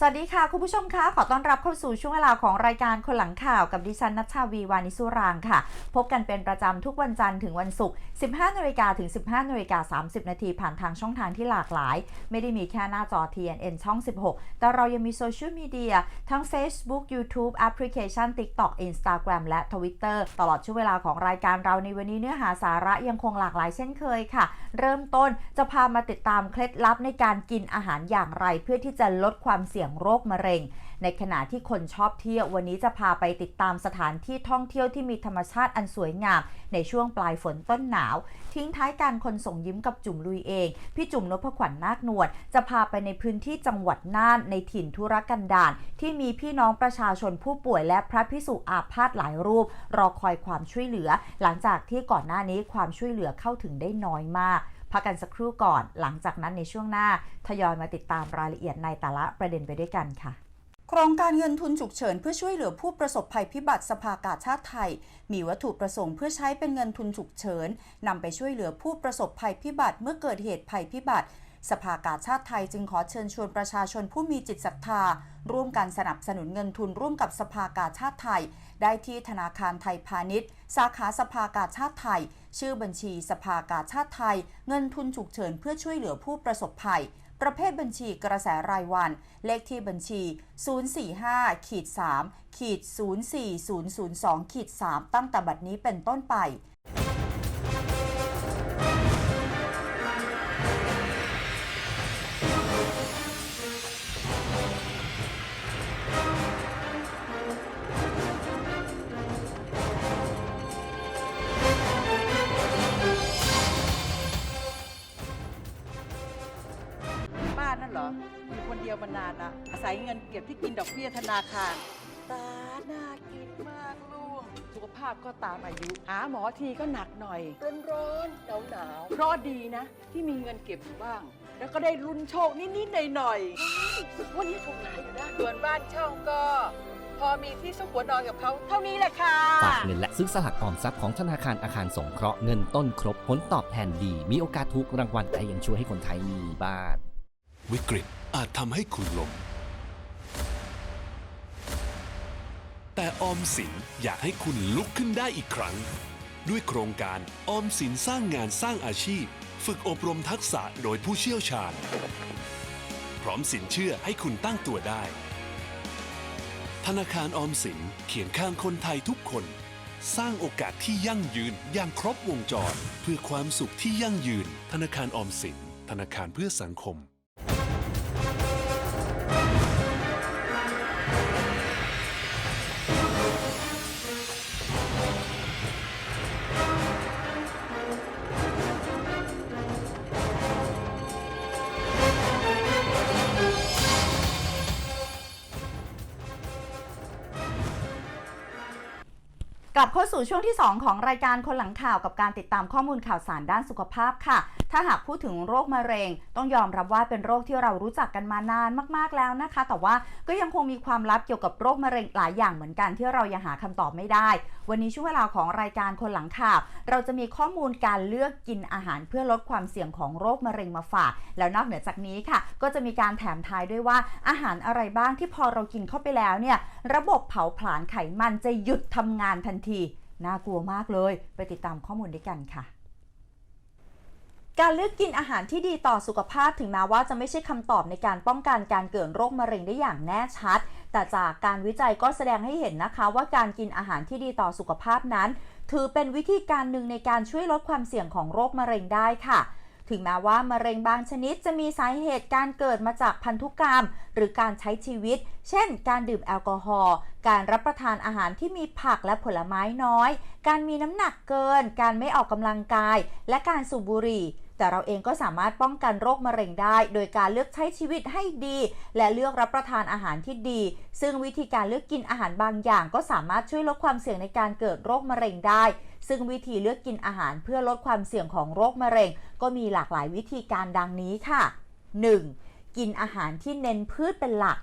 สวัสดีค่ะ คุณผู้ชมคะ ขอต้อนรับเข้าสู่ช่วงเวลาของรายการคนหลังข่าวกับดิฉันนัชชาวีวานิสุรางค่ะ พบกันเป็นประจำทุกวันจันทร์ถึงวันศุกร์ 15นาฬิกาถึง 15นาฬิกา30 นาทีผ่านทางช่องทางที่หลากหลาย ไม่ได้มีแค่หน้าจอ TNN ช่อง 16 แต่เรายังมีโซเชียลมีเดียทั้ง Facebook YouTube แอปพลิเคชัน TikTok Instagram และ Twitter ตลอดช่วงเวลาของรายการเราในวันนี้เนื้อหาสาระยังคงหลากหลายเช่นเคยค่ะ เริ่มต้นจะพามาติดตามเคล็ดลับในการกินอาหารอย่างไร เพื่อที่จะลดความเสี่ยงโรคมะเร็ง ในขณะที่คนชอบเที่ยววันนี้จะพาไปติดตามสถานที่ท่องเที่ยวที่มีธรรมชาติอันสวยงาม ในช่วงปลายฝนต้นหนาว ทิ้งท้ายการคนส่งยิ้มกับจุ่มลุยเอง พี่จุ่มนพขวัญนาคหนวดจะพาไปในพื้นที่จังหวัดน่านในถิ่นธุรกันดารที่มีพี่น้องประชาชนผู้ป่วยและพระพิสุอาพาธหลายรูป รอคอยความช่วยเหลือ หลังจากที่ก่อนหน้านี้ความช่วยเหลือเข้าถึงได้น้อยมาก พักกันสักครู่ก่อน หลังจากนั้นในช่วงหน้าทยอยมาติดตามรายละเอียดในแต่ละประเด็นไปด้วยกันค่ะโครงการเงินทุนฉุกเฉินเพื่อช่วยเหลือผู้ประสบภัยพิบัติสภากาชาติไทย มีวัตถุประสงค์เพื่อใช้เป็นเงินทุนฉุกเฉินนำไปช่วยเหลือผู้ประสบภัยพิบัติเมื่อเกิดเหตุภัยพิบัติ สภากาชาติไทยจึงขอเชิญชวนประชาชนผู้มีจิตศรัทธา ร่วมกันสนับสนุนเงินทุนร่วมกับสภากาชาติไทย ได้ที่ธนาคารไทยพาณิชย์ สาขาสภากาชาติไทย ชื่อบัญชีสภากาชาติไทย เงินทุนฉุกเฉินเพื่อช่วยเหลือผู้ประสบภัย ประเภทบัญชีกระแสรายวัน เลขที่บัญชี 045ขีด3ขีด04002ขีด3ตั้งแต่บัดนี้เป็นต้นไป นเดียวมานานละอาศัยเงินเก็บที่กินดอกเบี้ยธนาคาร ตาน่ากินมากลูก สุขภาพก็ตามอายุ หาหมอทีก็หนักหน่อย ร้อนร้อนหนาวหนาวๆเพราะดีนะ ที่มีเงินเก็บอยู่บ้าง แล้วก็ได้รุนโชคนิดๆหน่อยๆวันนี้ถูกหลายอยู่นะส่วนบ้านเช่าก็ พอมีที่ซุกหัวนอนกับเขาเท่านี้แหละค่ะ ฝากเงินและซื้อสลากออมทรัพย์ของธนาคารอาคารสงเคราะห์เงินต้นครบผลตอบแทนดี มีโอกาสถูกรางวัลแต่ยังช่วยให้คนไทยมีบ้าน วิกฤต อาจทำให้คุณล้มแต่ออมสินอยากให้คุณลุกขึ้นได้อีกครั้ง ด้วยโครงการออมสินสร้างงานสร้างอาชีพ ฝึกอบรมทักษะโดยผู้เชี่ยวชาญ พร้อมสินเชื่อให้คุณตั้งตัวได้ ธนาคารออมสินเขียนข้างคนไทยทุกคน สร้างโอกาสที่ยั่งยืนอย่างครบวงจร เพื่อความสุขที่ยั่งยืน ธนาคารออมสินธนาคารเพื่อสังคม กลับเข้าสู่ช่วงที่ 2 ของรายการคนหลังข่าวกับการติดตามข้อมูลข่าวสารด้านสุขภาพค่ะถ้าหากพูดถึงโรคมะเร็ง ต้องยอมรับว่าเป็นโรคที่เรารู้จักกันมานานมากๆแล้วนะคะ แต่ว่าก็ยังคงมีความลับเกี่ยวกับโรคมะเร็งหลายอย่างเหมือนกันที่เรายังหาคำตอบไม่ได้ วันนี้ช่วงเวลาของรายการคนหลังข่าวเราจะมีข้อมูลการเลือกกินอาหารเพื่อลดความเสี่ยงของโรคมะเร็งมาฝาก แล้วนอกเหนือจากนี้ค่ะ ก็จะมีการแถมทายด้วยว่าอาหารอะไรบ้างที่พอเรากินเข้าไปแล้วเนี่ยระบบเผาผลาญไขมันจะหยุดทำงานทันที น่ากลัวมากเลย ไปติดตามข้อมูลด้วยกันค่ะ การเลือกกินอาหารที่ดีต่อสุขภาพถึงแม้ว่าจะไม่ใช่คำตอบในการป้องกันการเกิดโรคมะเร็งได้อย่างแน่ชัด แต่จากการวิจัยก็แสดงให้เห็นนะคะ ว่าการกินอาหารที่ดีต่อสุขภาพนั้น ถือเป็นวิธีการหนึ่งในการช่วยลดความเสี่ยงของโรคมะเร็งได้ค่ะถึงแม้ว่ามะเร็งบางชนิดจะมีสาเหตุการเกิดมาจากพันธุกรรม หรือการใช้ชีวิต เช่น การดื่มแอลกอฮอล์ การรับประทานอาหารที่มีผักและผลไม้น้อย การมีน้ำหนักเกิน การไม่ออกกำลังกาย และการสูบบุหรี่ แต่เราเองก็สามารถป้องกันโรคมะเร็งได้ โดยการเลือกใช้ชีวิตให้ดี และเลือกรับประทานอาหารที่ดี ซึ่งวิธีการเลือกกินอาหารบางอย่าง ก็สามารถช่วยลดความเสี่ยงในการเกิดโรคมะเร็งได้ ซึ่งวิธีเลือกกินอาหารเพื่อลดความเสี่ยงของโรคมะเร็ง ก็มีหลากหลายวิธีการดังนี้ค่ะ 1. กินอาหารที่เน้นพืชเป็นหลัก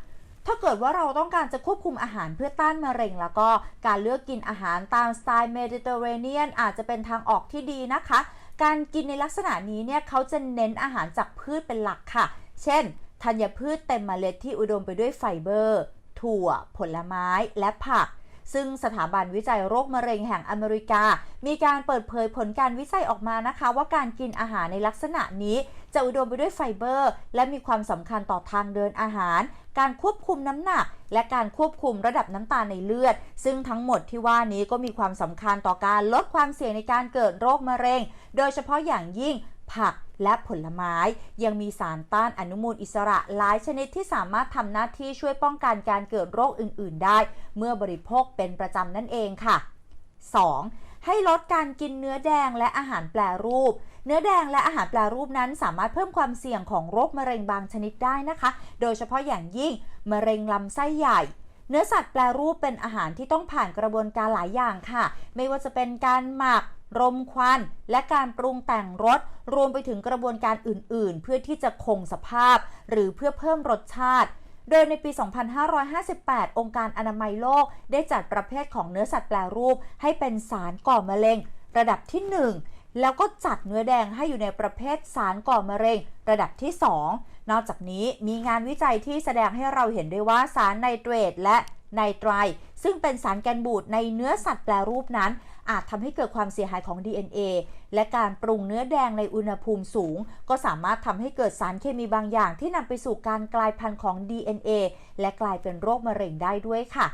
ถ้าเกิดว่าเราต้องการจะควบคุมอาหารเพื่อต้านมะเร็ง แล้วก็การเลือกกินอาหารตามสไตล์เมดิเตอร์เรเนียนอาจจะเป็นทางออกที่ดีนะคะ การกินในลักษณะนี้เนี่ยเขาจะเน้นอาหารจากพืชเป็นหลักค่ะ เช่นธัญพืชเต็มเมล็ดที่อุดมไปด้วยไฟเบอร์ ถั่ว ผลไม้ และผัก ซึ่งสถาบันวิจัยโรคมะเร็งแห่งอเมริกา มีการเปิดเผยผลการวิจัยออกมานะคะ ว่าการกินอาหารในลักษณะนี้จะอุดมไปด้วยไฟเบอร์ และมีความสำคัญต่อทางเดินอาหาร การควบคุมน้ำหนัก และการควบคุมระดับน้ำตาลในเลือด ซึ่งทั้งหมดที่ว่านี้ก็มีความสำคัญต่อการลดความเสี่ยงในการเกิดโรคมะเร็ง โดยเฉพาะอย่างยิ่งผัก และผลไม้ ยังมีสารต้านอนุมูลอิสระหลายชนิดที่สามารถทำหน้าที่ช่วยป้องกันการเกิดโรคอื่น ๆ ได้ เมื่อบริโภคเป็นประจำนั่นเองค่ะ 2. ให้ลดการกินเนื้อแดงและอาหารแปรรูป เนื้อแดงและอาหารแปรรูปนั้นสามารถเพิ่มความเสี่ยงของโรคมะเร็งบางชนิดได้นะคะ โดยเฉพาะอย่างยิ่งมะเร็งลำไส้ใหญ่เนื้อสัตว์แปรรูปเป็นอาหารที่ต้องผ่านกระบวนการหลายอย่างค่ะ ไม่ว่าจะเป็นการหมักรมควัน และการปรุงแต่งรสรวมไปถึงกระบวนการอื่น ๆ เพื่อที่จะคงสภาพ หรือเพื่อเพิ่มรสชาติ โดยในปี 2558 องค์การอนามัยโลก ได้จัดประเภทของเนื้อสัตว์แปรรูป ให้เป็นสารก่อมะเร็ง ระดับที่ 1 แล้วก็จัดเนื้อแดงให้อยู่ในประเภทสารก่อมะเร็ง ระดับที่ 2 นอกจากนี้มีงานวิจัยที่แสดงให้เราเห็นได้ว่าสารไนเตรตและ ไนไตรซึ่งเป็นสารแกนบูดในเนื้อสัตว์แปรรูปนั้น อาจทำให้เกิดความเสียหายของ DNA และการปรุงเนื้อแดงในอุณหภูมิสูง ก็สามารถทำให้เกิดสารเคมีบางอย่างที่นำไปสู่การกลายพันธุ์ของ DNA และกลายเป็นโรคมะเร็งได้ด้วยค่ะ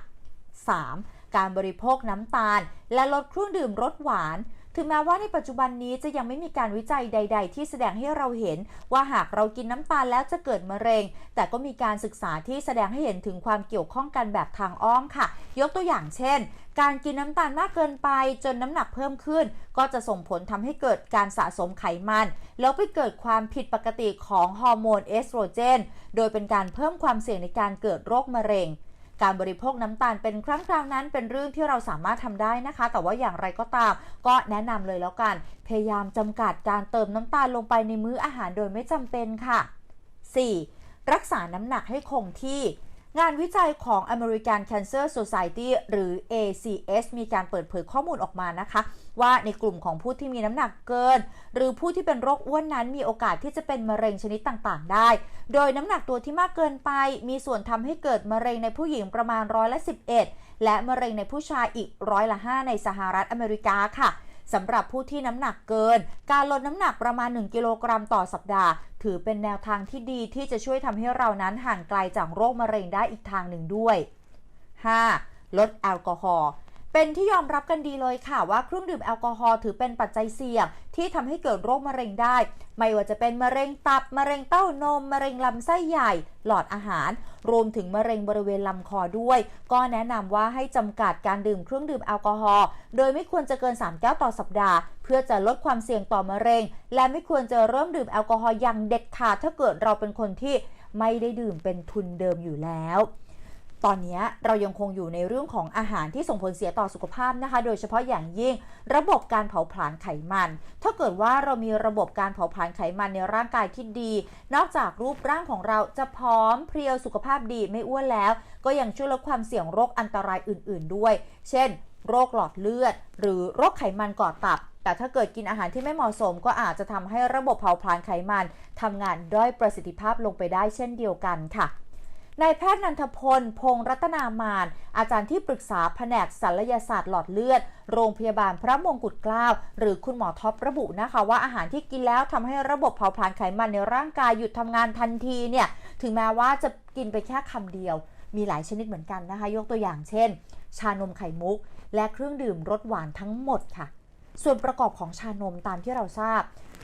3. การบริโภคน้ำตาล และลดเครื่องดื่มรสหวาน ถึงแม้ว่าในปัจจุบันนี้จะยังไม่มีการวิจัยใด ๆ ที่แสดงให้เราเห็น ว่าหากเรากินน้ำตาลแล้วจะเกิดมะเร็ง แต่ก็มีการศึกษาที่แสดงให้เห็นถึงความเกี่ยวข้องกันแบบทางอ้อมค่ะ ยกตัวอย่างเช่น การกินน้ำตาลมากเกินไปจนน้ำหนักเพิ่มขึ้น ก็จะส่งผลทำให้เกิดการสะสมไขมัน แล้วไปเกิดความผิดปกติของฮอร์โมนเอสโตรเจน โดยเป็นการเพิ่มความเสี่ยงในการเกิดโรคมะเร็ง การบริโภคน้ำตาลเป็นครั้งคราวนั้นเป็นเรื่องที่เราสามารถทำได้นะคะ แต่ว่าอย่างไรก็ตาม ก็แนะนำเลยแล้วกัน พยายามจำกัดการเติมน้ำตาลลงไปในมื้ออาหารโดยไม่จำเป็นค่ะ 4. รักษาน้ำหนักให้คงที่ งานวิจัยของ American Cancer Society หรือ ACS มีการเปิดเผยข้อมูลออกมานะคะ ว่าในกลุ่มของผู้ที่มีน้ำหนักเกิน หรือผู้ที่เป็นโรคอ้วนนั้นมีโอกาสที่จะเป็นมะเร็งชนิดต่างๆ ได้ โดยน้ำหนักตัวที่มากเกินไป มีส่วนทำให้เกิดมะเร็งในผู้หญิงประมาณร้อยละ11 และมะเร็งในผู้ชายอีกร้อยละ5ในสหรัฐอเมริกาค่ะ สำหรับผู้ที่น้ำหนักเกิน การลดน้ำหนักประมาณ 1 กิโลกรัมต่อสัปดาห์ ถือเป็นแนวทางที่ดีที่จะช่วยทำให้เรานั้นห่างไกลจากโรคมะเร็งได้อีกทางหนึ่งด้วย 5. ลดแอลกอฮอล์ เป็นที่ยอมรับกันดีเลยค่ะว่าเครื่องดื่มแอลกอฮอล์ถือเป็นปัจจัยเสี่ยง ที่ทำให้เกิดโรคมะเร็งได้ ไม่ว่าจะเป็นมะเร็งตับ มะเร็งเต้านม มะเร็งลำไส้ใหญ่ หลอดอาหาร รวมถึงมะเร็งบริเวณลำคอด้วย ก็แนะนำว่าให้จำกัดการดื่มเครื่องดื่มแอลกอฮอล์โดยไม่ควรจะเกิน 3 แก้วต่อสัปดาห์ เพื่อจะลดความเสี่ยงต่อมะเร็ง และไม่ควรจะเริ่มดื่มแอลกอฮอล์อย่างเด็ดขาดถ้าเกิดเราเป็นคนที่ไม่ได้ดื่มเป็นทุนเดิมอยู่แล้ว ตอนนี้เรายังคงอยู่ในเรื่องของอาหารที่ส่งผลเสียต่อสุขภาพนะคะ โดยเฉพาะอย่างยิ่งระบบการเผาผลาญไขมัน ถ้าเกิดว่าเรามีระบบการเผาผลาญไขมันในร่างกายที่ดี นอกจากรูปร่างของเราจะพร้อมเพรียวสุขภาพดีไม่อ้วนแล้ว ก็ยังช่วยลดความเสี่ยงโรคอันตรายอื่น ๆ ด้วย เช่น โรคหลอดเลือด หรือโรคไขมันก่อตับแต่ถ้าเกิดกินอาหารที่ไม่เหมาะสมก็อาจจะทำให้ระบบเผาผลาญไขมันทำงานด้อยประสิทธิภาพลงไปได้เช่นเดียวกันค่ะ นายแพทย์นันทพล พงรัตนามาน อาจารย์ที่ปรึกษาแผนกศัลยศาสตร์หลอดเลือด โรงพยาบาลพระมงกุฎเกล้า หรือคุณหมอท็อประบุนะคะว่าอาหารที่กินแล้วทำให้ระบบเผาผลาญไขมันในร่างกายหยุดทำงานทันทีเนี่ย ถึงแม้ว่าจะกินไปแค่คำเดียว มีหลายชนิดเหมือนกันนะคะ ยกตัวอย่างเช่น ชานมไข่มุก และเครื่องดื่มรสหวานทั้งหมดค่ะ ส่วนประกอบของชานมตามที่เราทราบ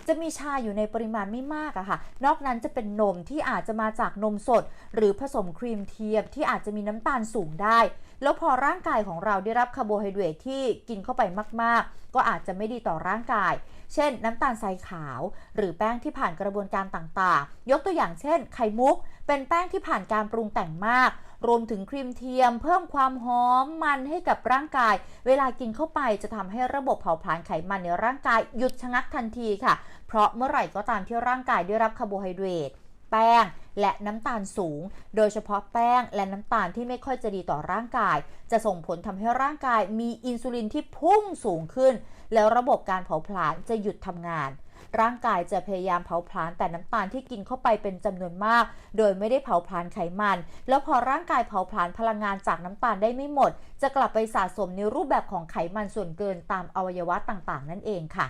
จะมีชาอยู่ในปริมาณไม่มากอะค่ะ นอกนั้นจะเป็นนมที่อาจจะมาจากนมสด หรือผสมครีมเทียมที่อาจจะมีน้ำตาลสูงได้ แล้วพอร่างกายของเราได้รับคาร์โบไฮเดรตที่กินเข้าไปมาก ๆ ก็อาจจะไม่ดีต่อร่างกาย เช่น น้ำตาลทรายขาว หรือแป้งที่ผ่านกระบวนการต่างๆ ยกตัวอย่างเช่น ไข่มุก เป็นแป้งที่ผ่านการปรุงแต่งมาก รวมถึงครีมเทียม เพิ่มความหอมมันให้กับร่างกาย เวลากินเข้าไปจะทำให้ระบบเผาผลาญไขมันในร่างกายหยุดชะงักทันทีค่ะ เพราะเมื่อไหร่ก็ตามที่ร่างกายได้รับคาร์โบไฮเดรต แป้งและน้ำตาลสูง โดยเฉพาะแป้งและน้ำตาลที่ไม่ค่อยจะดีต่อร่างกาย จะส่งผลทำให้ร่างกายมีอินซูลินที่พุ่งสูงขึ้น แล้วระบบการเผาผลาญจะหยุดทำงาน ร่างกายจะพยายามเผาผลาญแต่น้ำตาลที่กินเข้าไปเป็นจำนวนมาก โดยไม่ได้เผาผลาญไขมัน แล้วพอร่างกายเผาผลาญพลังงานจากน้ำตาลได้ไม่หมด จะกลับไปสะสมในรูปแบบของไขมันส่วนเกินตามอวัยวะต่างๆ นั่นเองค่ะ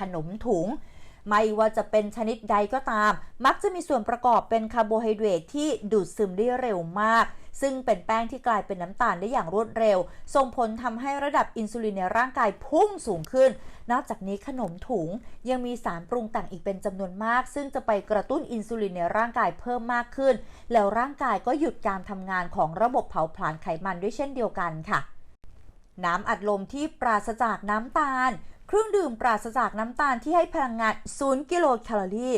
ขนมถุง ไม่ว่าจะเป็นชนิดใดก็ตาม มักจะมีส่วนประกอบเป็นคาร์โบไฮเดรตที่ดูดซึมได้เร็วมาก ซึ่งเป็นแป้งที่กลายเป็นน้ำตาลได้อย่างรวดเร็ว ส่งผลทำให้ระดับอินซูลินในร่างกายพุ่งสูงขึ้น นอกจากนี้ขนมถุงยังมีสารปรุงแต่งอีกเป็นจำนวนมาก ซึ่งจะไปกระตุ้นอินซูลินในร่างกายเพิ่มมากขึ้น แล้วร่างกายก็หยุดการทำงานของระบบเผาผลาญไขมันด้วยเช่นเดียวกันค่ะน้ำอัดลมที่ปราศจากน้ำตาล เครื่องดื่มปราศจากน้ำตาลที่ให้พลังงาน 0 กิโลแคลอรี่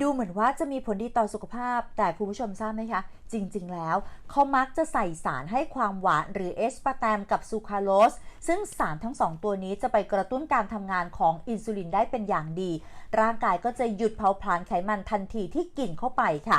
ดูเหมือนว่าจะมีผลดีต่อสุขภาพ แต่คุณผู้ชมทราบไหมคะ จริง ๆ แล้ว เขามักจะใส่สารให้ความหวานหรือเอสปาร์แตมกับซูคราโลส ซึ่งสารทั้งสองตัวนี้จะไปกระตุ้นการทำงานของอินซูลินได้เป็นอย่างดี ร่างกายก็จะหยุดเผาผลาญไขมันทันทีที่กินเข้าไปค่ะ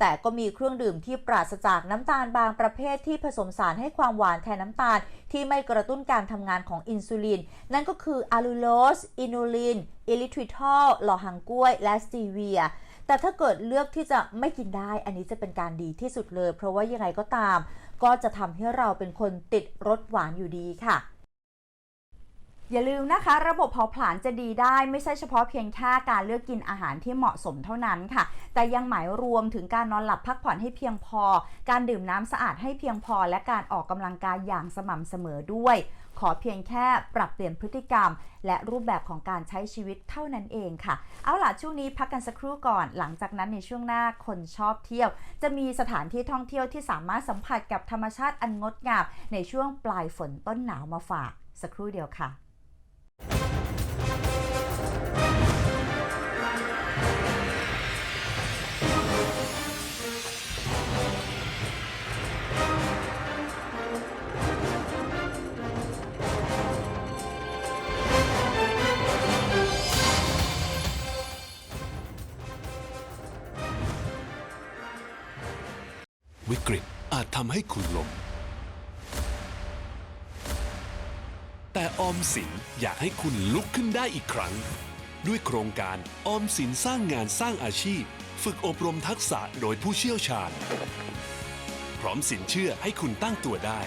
แต่ก็มีเครื่องดื่มที่ปราศจากน้ำตาลบางประเภทที่ผสมสารให้ความหวานแทนน้ำตาล ที่ไม่กระตุ้นการทำงานของอินซูลิน นั่นก็คืออะลูโลสอินูลินอิลิทริทอลหล่อหางกล้วย และสตีเวียแต่ถ้าเกิดเลือกที่จะไม่กินได้ อันนี้จะเป็นการดีที่สุดเลย เพราะว่ายังไงก็ตาม ก็จะทำให้เราเป็นคนติดรสหวานอยู่ดีค่ะ อย่าลืมนะคะ ระบบเผาผลาญจะดีได้ไม่ใช่เฉพาะเพียงแค่การเลือกกินอาหารที่เหมาะสมเท่านั้นค่ะ แต่ยังหมายรวมถึงการนอนหลับพักผ่อนให้เพียงพอ การดื่มน้ำสะอาดให้เพียงพอ และการออกกำลังกายอย่างสม่ำเสมอด้วย ขอเพียงแค่ปรับเปลี่ยนพฤติกรรม และรูปแบบของการใช้ชีวิตเท่านั้นเองค่ะ เอาล่ะช่วงนี้พักกันสักครู่ก่อน หลังจากนั้นในช่วงหน้าคนชอบเที่ยว จะมีสถานที่ท่องเที่ยวที่สามารถสัมผัสกับธรรมชาติอันงดงามในช่วงปลายฝนต้นหนาวมาฝากสักครู่เดียวค่ะ วิกฤตอาจทำให้คุณล้ม แต่ออมสินอยากให้คุณลุกขึ้นได้อีกครั้ง ด้วยโครงการออมสินสร้างงานสร้างอาชีพ ฝึกอบรมทักษะโดยผู้เชี่ยวชาญ พร้อมสินเชื่อให้คุณตั้งตัวได้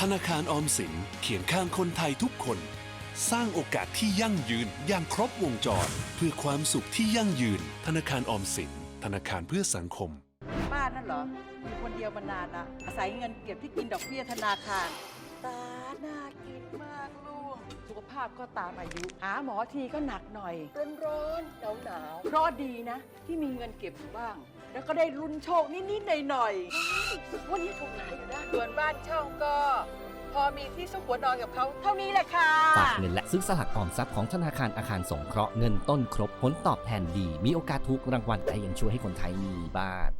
ธนาคารออมสินเขียนข้างคนไทยทุกคน สร้างโอกาสที่ยั่งยืนอย่างครบวงจร เพื่อความสุขที่ยั่งยืน ธนาคารออมสิน ธนาคารเพื่อสังคม ป้านั่นเหรออยู่คนเดียวมานานละอาศัยเงินเก็บที่กินดอกเบี้ยธนาคาร ตา น่ากินมากลูก สุขภาพก็ตามอายุ หาหมอทีก็หนักหน่อย ร้อนร้อนหนาวหนาวๆเพราะดีนะ ที่มีเงินเก็บอยู่บ้าง แล้วก็ได้ลุ้นโชคนิดๆหน่อยๆวันนี้ถูกหลายอยู่นะส่วนบ้านเช่าก็ พอมีที่ซุกหัวนอนกับเขาเท่านี้แหละค่ะ ฝากเงินและซื้อสลากออมทรัพย์ของธนาคารอาคารสงเคราะห์เงินต้นครบผลตอบแทนดี มีโอกาสถูกรางวัลแต่ยังช่วยให้คนไทยมีบ้าน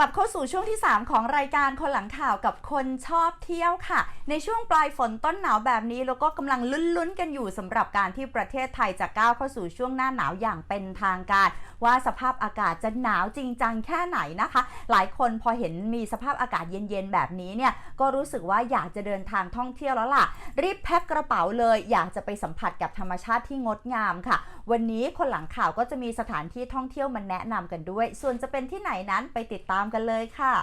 ลับเข้าสู่ช่วงที่ 3 ของรายการคนหลังข่าวกับคนชอบเที่ยวค่ะ ในช่วงปลายฝนต้นหนาวแบบนี้แล้วก็กำลังลุ้นๆกันอยู่สำหรับการที่ประเทศไทยจะก้าวเข้าสู่ช่วงหน้าหนาวอย่างเป็นทางการ ว่าสภาพอากาศจะหนาวจริงจังแค่ไหนนะคะ หลายคนพอเห็นมีสภาพอากาศเย็นๆแบบนี้เนี่ยก็รู้สึกว่าอยากจะเดินทางท่องเที่ยวแล้วล่ะ รีบแพ็คกระเป๋าเลย อยากจะไปสัมผัสกับธรรมชาติที่งดงามค่ะ วันนี้คนหลังข่าวก็จะมีสถานที่ท่องเที่ยวมาแนะนำกันด้วย ส่วนจะเป็นที่ไหนนั้นไปติดตามกันเลยค่ะ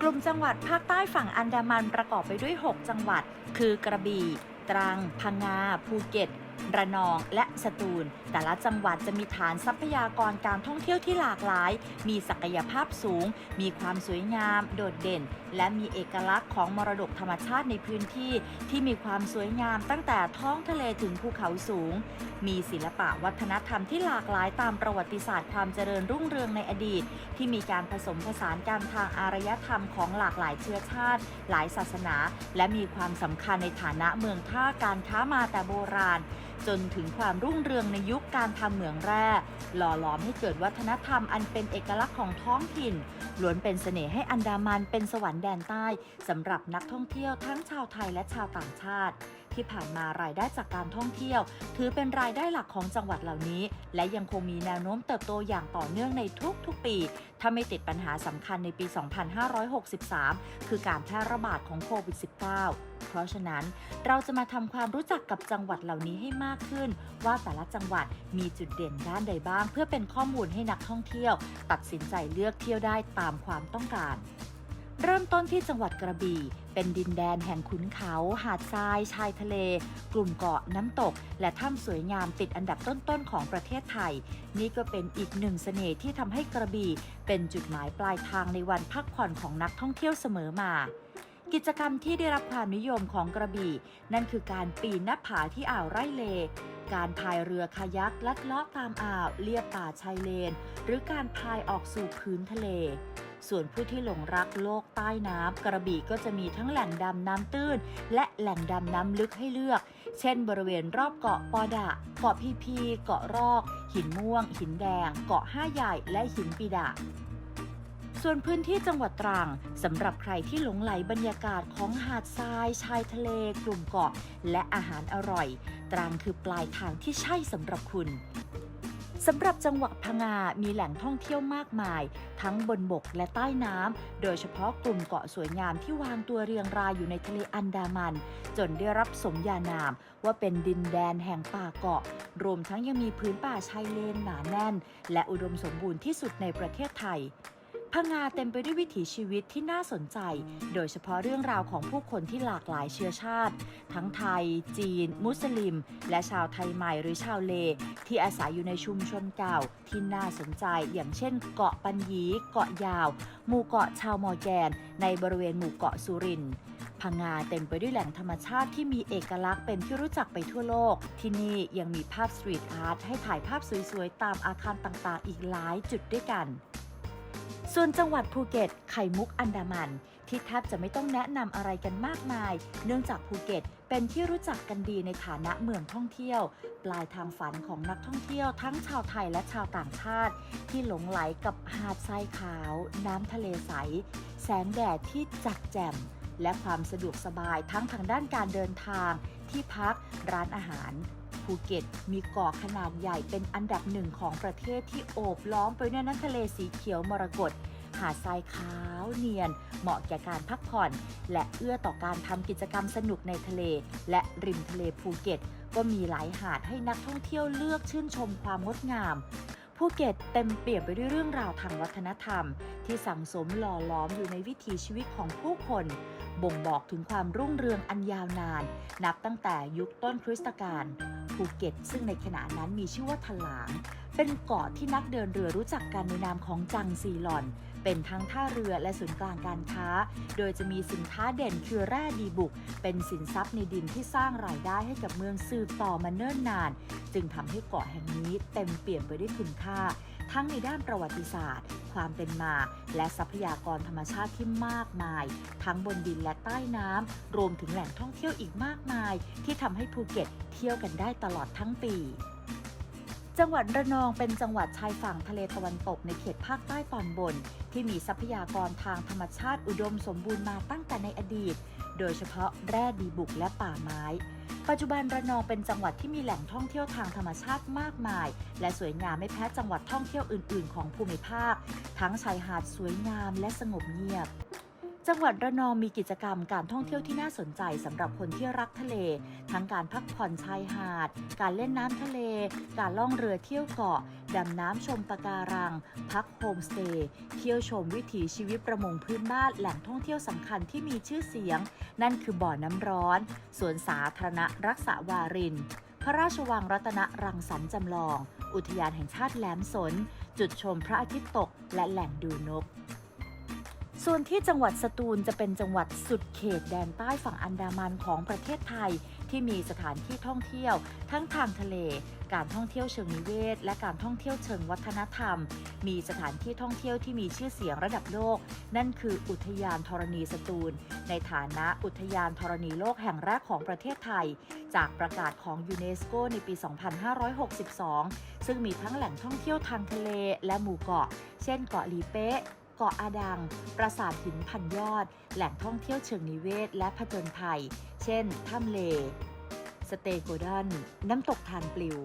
กลุ่มจังหวัดภาคใต้ฝั่งอันดามันประกอบไปด้วย 6 จังหวัด คือกระบี่ ตรัง พังงา ภูเก็ต ระนองและสตูล แต่ละจังหวัดจะมีฐานทรัพยากรการท่องเที่ยวที่หลากหลาย มีศักยภาพสูง มีความสวยงาม โดดเด่น และมีเอกลักษณ์ของมรดกธรรมชาติในพื้นที่ที่มีความสวยงามตั้งแต่ท้องทะเลถึงภูเขาสูง มีศิลปะวัฒนธรรมที่หลากหลายตามประวัติศาสตร์ความเจริญรุ่งเรืองในอดีต ที่มีการผสมผสานกันทางอารยธรรมของหลากหลายเชื้อชาติ หลายศาสนา และมีความสำคัญในฐานะเมืองท่าการค้ามาแต่โบราณ จนถึงความรุ่งเรืองในยุคการทำเหมืองแร่ หล่อหลอมให้เกิดวัฒนธรรมอันเป็นเอกลักษณ์ของท้องถิ่นล้วนเป็นเสน่ห์ให้อันดามันเป็นสวรรค์แดนใต้สำหรับนักท่องเที่ยวทั้งชาวไทยและชาวต่างชาติ ที่ผ่านมารายได้จากการท่องเที่ยว ถือเป็นรายได้หลักของจังหวัดเหล่านี้ และยังคงมีแนวโน้มเติบโตอย่างต่อเนื่องในทุกๆปี ถ้าไม่ติดปัญหาสำคัญในปี 2563 คือการแพร่ระบาดของโควิด -19 เพราะฉะนั้นเราจะมาทำความรู้จักกับจังหวัดเหล่านี้ให้มากขึ้น ว่าแต่ละจังหวัดมีจุดเด่นด้านใดบ้าง เพื่อเป็นข้อมูลให้นักท่องเที่ยว ตัดสินใจเลือกเที่ยวได้ตามความต้องการเริ่มต้นที่จังหวัดกระบี่ เป็นดินแดนแห่งขุนเขา หาดทราย ชายทะเล กลุ่มเกาะน้ำตก และถ้ำสวยงามติดอันดับต้นๆของประเทศไทย นี่ก็เป็นอีกหนึ่งเสน่ห์ที่ทำให้กระบี่ เป็นจุดหมายปลายทางในวันพักผ่อนของนักท่องเที่ยวเสมอมา กิจกรรมที่ได้รับความนิยมของกระบี่ นั่นคือการปีนหน้าผาที่อ่าวไร่เล การพายเรือคายักลัดเลาะตามอ่าวเลียบป่าชายเลน หรือการพายออกสู่พื้นทะเล ส่วนผู้ที่หลงรักโลกใต้น้ำกระบี่ก็จะมีทั้งแหล่งดำน้ำตื้น และแหล่งดำน้ำลึกให้เลือก เช่น บริเวณรอบเกาะปอดะ เกาะพีพี เกาะรอก หินม่วง หินแดง เกาะห้าใหญ่และหินปีดะ ส่วนพื้นที่จังหวัดตรังสำหรับใครที่หลงไหลบรรยากาศของหาดทราย ชายทะเล กลุ่มเกาะ และอาหารอร่อย ตรังคือปลายทางที่ใช่สำหรับคุณสำหรับจังหวัดพังงา มีแหล่งท่องเที่ยวมากมาย ทั้งบนบกและใต้น้ำ โดยเฉพาะกลุ่มเกาะสวยงามที่วางตัวเรียงรายอยู่ในทะเลอันดามัน จนได้รับสมญานามว่าเป็นดินแดนแห่งป่าเกาะ รวมทั้งยังมีพื้นป่าชายเลนหนาแน่น และอุดมสมบูรณ์ที่สุดในประเทศไทย พังงาเต็มไปด้วยวิถีชีวิตที่น่าสนใจ โดยเฉพาะเรื่องราวของผู้คนที่หลากหลายเชื้อชาติ ทั้งไทย จีน มุสลิม และชาวไทยใหม่หรือชาวเล ที่อาศัยอยู่ในชุมชนเก่าที่น่าสนใจ อย่างเช่น เกาะปัญญี เกาะยาว หมู่เกาะชาวมอแกน ในบริเวณหมู่เกาะสุรินทร์พังงาเต็มไปด้วยแหล่งธรรมชาติที่มีเอกลักษณ์เป็นที่รู้จักไปทั่วโลก ที่นี่ยังมีภาพสตรีทอาร์ตให้ถ่ายภาพสวยๆ ตามอาคารต่างๆ อีกหลายจุดด้วยกัน ส่วนจังหวัดภูเก็ต ไข่มุกอันดามัน ที่แทบจะไม่ต้องแนะนำอะไรกันมากมาย เนื่องจากภูเก็ตเป็นที่รู้จักกันดีในฐานะเมืองท่องเที่ยว ปลายทางฝันของนักท่องเที่ยวทั้งชาวไทยและชาวต่างชาติ ที่หลงไหลกับหาดทรายขาว น้ำทะเลใส แสงแดดที่จัดแจ่มและความสะดวกสบายทั้งทางด้านการเดินทาง ที่พักร้านอาหาร ภูเก็ต มีเกาะขนาดใหญ่เป็นอันดับหนึ่งของประเทศที่โอบล้อมไปด้วยน้ำทะเลสีเขียวมรกตหาดทรายขาวเนียน เหมาะแก่การพักผ่อน และเอื้อต่อการทำกิจกรรมสนุกในทะเล และริมทะเลภูเก็ต ก็มีหลายหาดให้นักท่องเที่ยวเลือกชื่นชมความงดงามภูเก็ตเต็มเปี่ยมไปด้วยเรื่องราวทางวัฒนธรรม ที่สังสมหล่อล้อมอยู่ในวิถีชีวิตของผู้คน บ่งบอกถึงความรุ่งเรืองอันยาวนาน นับตั้งแต่ยุคต้นคริสตกาล ภูเก็ต ซึ่งในขณะนั้นมีชื่อว่าถลาง เป็นเกาะที่นักเดินเรือรู้จักกันในนามของจังซีลอน เป็นทั้งท่าเรือและศูนย์กลางการค้า โดยจะมีสินค้าเด่นคือแร่ดีบุก เป็นสินทรัพย์ในดินที่สร้างรายได้ให้กับเมืองสืบต่อมาเนิ่นนาน จึงทำให้เกาะแห่งนี้เต็มเปี่ยมไปด้วยคุณค่า ทั้งในด้านประวัติศาสตร์ ความเป็นมา และทรัพยากรธรรมชาติที่มากมาย ทั้งบนดินและใต้น้ำรวมถึงแหล่งท่องเที่ยวอีกมากมาย ที่ทำให้ภูเก็ตเที่ยวกันได้ตลอดทั้งปีจังหวัดระนองเป็นจังหวัดชายฝั่งทะเลตะวันตกในเขตภาคใต้ตอนบน ที่มีทรัพยากรทางธรรมชาติอุดมสมบูรณ์มาตั้งแต่ในอดีต โดยเฉพาะแร่ดีบุกและป่าไม้ ปัจจุบันระนองเป็นจังหวัดที่มีแหล่งท่องเที่ยวทางธรรมชาติมากมาย และสวยงามไม่แพ้จังหวัดท่องเที่ยวอื่น ๆ ของภูมิภาค ทั้งชายหาดสวยงามและสงบเงียบ จังหวัดระนองมีกิจกรรมการท่องเที่ยวที่น่าสนใจสำหรับคนที่รักทะเล ทั้งการพักผ่อนชายหาด การเล่นน้ำทะเล การล่องเรือเที่ยวเกาะ ดำน้ำชมปะการัง พักโฮมสเตย์เที่ยวชมวิถีชีวิตประมงพื้นบ้านแหล่งท่องเที่ยวสำคัญที่มีชื่อเสียง นั่นคือบ่อน้ำร้อน สวนสาธารณะรักษาวารินพระราชวังรัตนรังสรรค์จำลอง อุทยานแห่งชาติแหลมสน จุดชมพระอาทิตย์ตกและแหล่งดูนก ส่วนที่จังหวัดสตูลจะเป็นจังหวัดสุดเขตแดนใต้ฝั่งอันดามันของประเทศไทย ที่มีสถานที่ท่องเที่ยว ทั้งทางทะเล การท่องเที่ยวเชิงนิเวศ และการท่องเที่ยวเชิงวัฒนธรรม มีสถานที่ท่องเที่ยวที่มีชื่อเสียงระดับโลก นั่นคืออุทยานธรณีสตูล ในฐานะอุทยานธรณีโลกแห่งแรกของประเทศไทย จากประกาศของยูเนสโกในปี 2562 ซึ่งมีทั้งแหล่งท่องเที่ยวทางทะเลและหมู่เกาะ เช่นเกาะลีเป๊ะ กาะอาดัง ปราสาทหินพันยอด แหล่งท่องเที่ยวเชิงนิเวศ และผจญภัย เช่น ถ้ำเล สเตโกดอน น้ำตกทานปลิว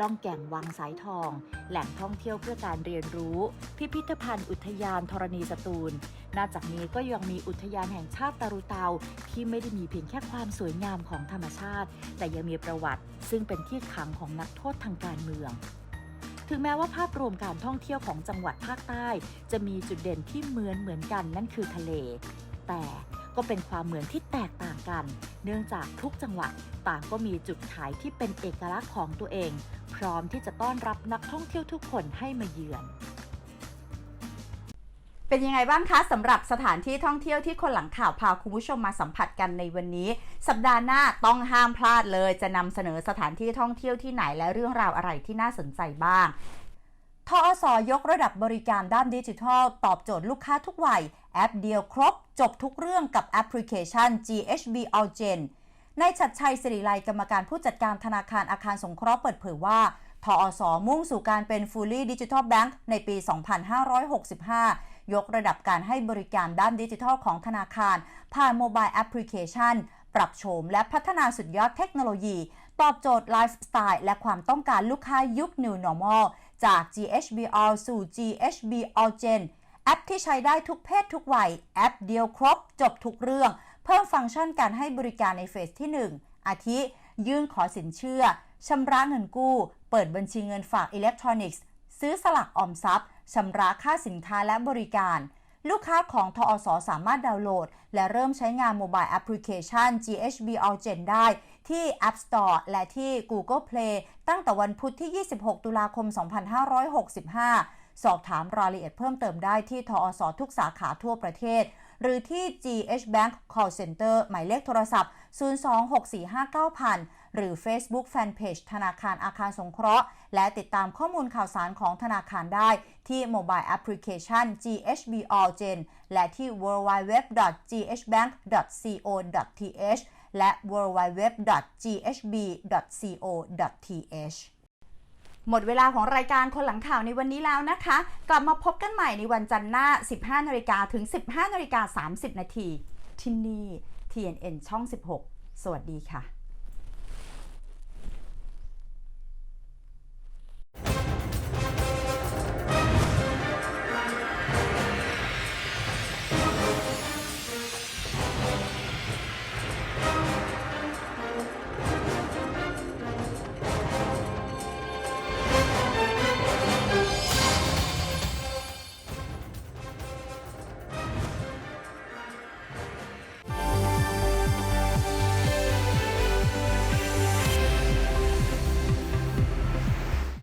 ล่องแก่งวังสายทอง แหล่งท่องเที่ยวเพื่อการเรียนรู้ พิพิธภัณฑ์อุทยานธรณีสตูล นอกจากนี้ก็ยังมีอุทยานแห่งชาติตารุเตา ที่ไม่ได้มีเพียงแค่ความสวยงามของธรรมชาติ แต่ยังมีประวัติ ซึ่งเป็นที่ขังของนักโทษทางการเมือง ถึงแม้ว่าภาพรวมการท่องเที่ยวของจังหวัดภาคใต้ จะมีจุดเด่นที่เหมือนเหมือนกันนั่นคือทะเล แต่ก็เป็นความเหมือนที่แตกต่างกัน เนื่องจากทุกจังหวัดต่างก็มีจุดขายที่เป็นเอกลักษณ์ของตัวเอง พร้อมที่จะต้อนรับนักท่องเที่ยวทุกคนให้มาเยือน เป็นยังไงบ้างคะสำหรับสถานที่ท่องเที่ยวที่คนหลังข่าวพาคุณผู้ชมมาสัมผัสกันในวันนี้ สัปดาห์หน้าต้องห้ามพลาดเลย จะนำเสนอสถานที่ท่องเที่ยวที่ไหนและเรื่องราวอะไรที่น่าสนใจบ้างทอสยกระดับบริการด้านดิจิทัล ตอบโจทย์ลูกค้าทุกวัย แอปเดียวครบ จบทุกเรื่องกับแอปพลิเคชัน GHB Allgen ในายชัดชัยสิริไลกรรมการผู้จัดการธนาคารอาคารสงเคราะห์เปิดเผยว่าทอสมุ่งสู่การเป็น Fully Digital Bank ในปี 2565 ยกระดับการให้บริการด้านดิจิทัลของธนาคาร ผ่านโมบายแอปพลิเคชัน ปรับโฉมและพัฒนาสุดยอดเทคโนโลยี ตอบโจทย์ไลฟ์สไตล์และความต้องการลูกค้ายุค New Normal จาก GHBR สู่ GHB Allgen แอปที่ใช้ได้ทุกเพศทุกวัย แอปเดียวครบ จบทุกเรื่อง เพิ่มฟังก์ชันการให้บริการในเฟสที่ 1 อาทิ ยื่นขอสินเชื่อ ชำระเงินกู้ เปิดบัญชีเงินฝากอิเล็กทรอนิกส์ ซื้อสลักออมทรัพย์ ชำระค่าสินค้าและบริการ ลูกค้าของทอสสามารถดาวน์โหลด และเริ่มใช้งานโมบายแอปพลิเคชัน GHB Allgen ได้ที่ App Store และที่ Google Play ตั้งแต่วันพุธที่ 26 ตุลาคม 2565 สอบถามรายละเอียดเพิ่มเติมได้ที่ทอสทุกสาขาทั่วประเทศ หรือที่ GH Bank Call Center หมายเลขโทรศัพท์ 026459000 หรือ Facebook Fanpage ธนาคารอาคารสงเคราะห์ และติดตามข้อมูลข่าวสารของธนาคารได้ที่ Mobile Application GHB Allgen และที่ www.ghbank.co.th และ www.ghb.co.th หมดเวลาของรายการคนหลังข่าวในวันนี้แล้วนะคะ กลับมาพบกันใหม่ในวันจันทร์หน้า 15นาฬิกาถึง 15นาฬิกา30นาทีที่นี่ TNN ช่อง 16 สวัสดีค่ะ